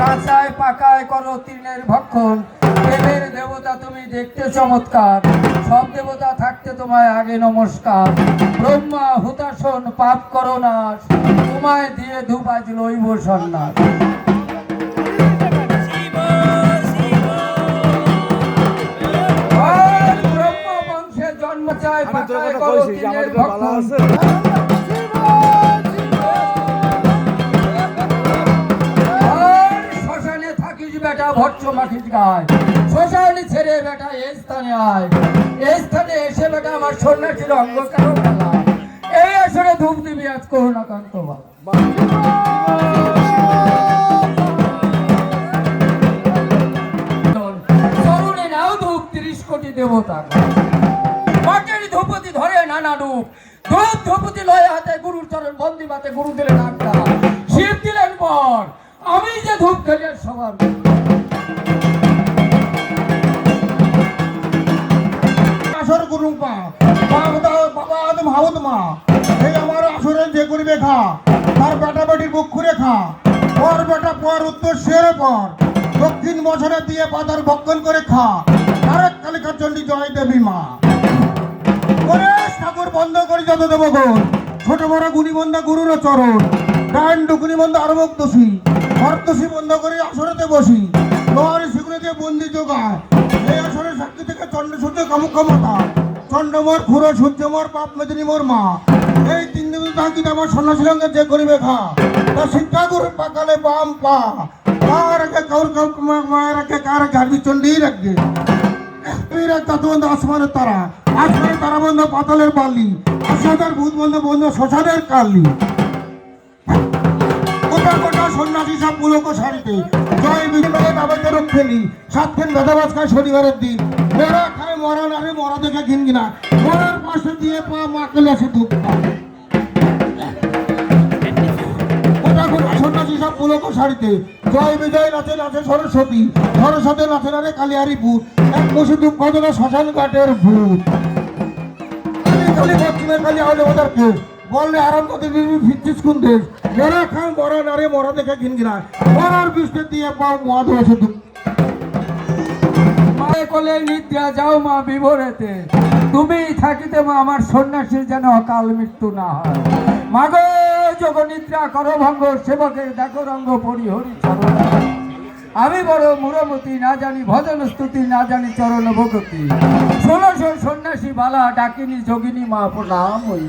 কাঁচায় পাকায় করো তৃণের ভক্ষণ। প্রেমের দেবতা তুমি দেখতে চমৎকার সব দেবতা থাকতে তোমায় আগে নমস্কার। ব্রহ্মা হুতাসন পাপ করো নাশ তোমায় দিয়ে ধূপাজ লইব সন্ন্যাস। ব্রহ্ম বংশে জন্ম চায় পাকায় করো তৃণের ভক্ষণ। ভট্ট মাখিস গায়। শ্মশানে ছেড়ে বেটা এই স্থানে আয়। এই স্থানে এসে বেটা আমার সন্ন্যাসীর অঙ্গ কেন খেলা এই আসরে ধূপ দিবি আজ করুণাকান্ত চরণে নাও ধূপ, তিরিশ কোটি দেবতা। মাটির ধূপতি ধরে নানা রূপ। ধূপ, ধূপতি লয়ে হাতে গুরুর চরণ, বন্দি মাতে গুরু দিলেন আজ্ঞা শিব দিলেন পর আমি যে ধূপ খেলে সবার আদম মা, এই আমার আসরে যে করিবে খা তার বেটা বেটির বুক খুঁড়ে খা। পর বেটা পর উত্তর সেরে পর, দক্ষিণ বছরে দিয়ে পাতার ভক্ষণ করে খা। তারক কালিকা চণ্ডী জয় দেবী মা। গণেশ ঠাকুর বন্ধ করে যত দেবগণ ছোট বড় গুণী বন্ধা গুরুর চরণ। ডান ডুকুনি বন্ধ আরবক দোষী হরদোষী বন্ধ করে আসরেতে বসি। লোহার সিগুলিতে বন্দি যোগায়। এই আসরে সাক্ষী থেকে চন্ড সূর্য কামুক ক্ষমতা চন্ডমর খুড়ো সূর্যমর পাপ মেদিনী মোর, মা। এই তিন দিন তাকিদ আমার সন্ন্যাসীলঙ্গে যে করিবে খা। তা শিক্ষা গুরু পাকালে বাম পা। কার আগে কাউর কাউ মায়ের আগে, কার গাড়ি চন্ডী রাখবে? আসমানের তারা। আসমানের তারা বন্ধ পাতালের বালি। আসাদার ভূত বন্ধ বন্ধ শ্মশানের কালি। গোটা গোটা সন্ন্যাসী সব পুলক শাড়িতে জয় বিজয় বাবাদের খেলি সাত দিন ভেদাবাজ খায় শনিবারের দিন। মরা খায় মরা নারে দেখে ঘিন কিনা মরার পাশে দিয়ে পা মাকে লেসে দুঃখ। শাড়িতে। জয় বিজয় নাচে নাচে সরস্বতী। নাচে ভূত। এক না ওদের কে বললে দেশ। মরা খান মরা নারে মরা দেখে ঘিন কিনা মরার বৃষ্টি দিয়ে পাও মদ হয়েছে মায়ে কোলে নিদ্রা যাও মা বিভোরেতে তুমি থাকিতে মা আমার সন্ন্যাসীর যেন অকাল মৃত্যু না হয়। মাগো, যোগ নিদ্রা করো ভঙ্গ সেবকের দেখো রঙ্গ পরিহরি চরণ আমি বড় মুরমতি, না জানি ভজন স্তুতি, না জানি চরণ ভগতি ষোলশ সন্ন্যাসী বালা ডাকিনী, যোগিনী মা প্রণাম হই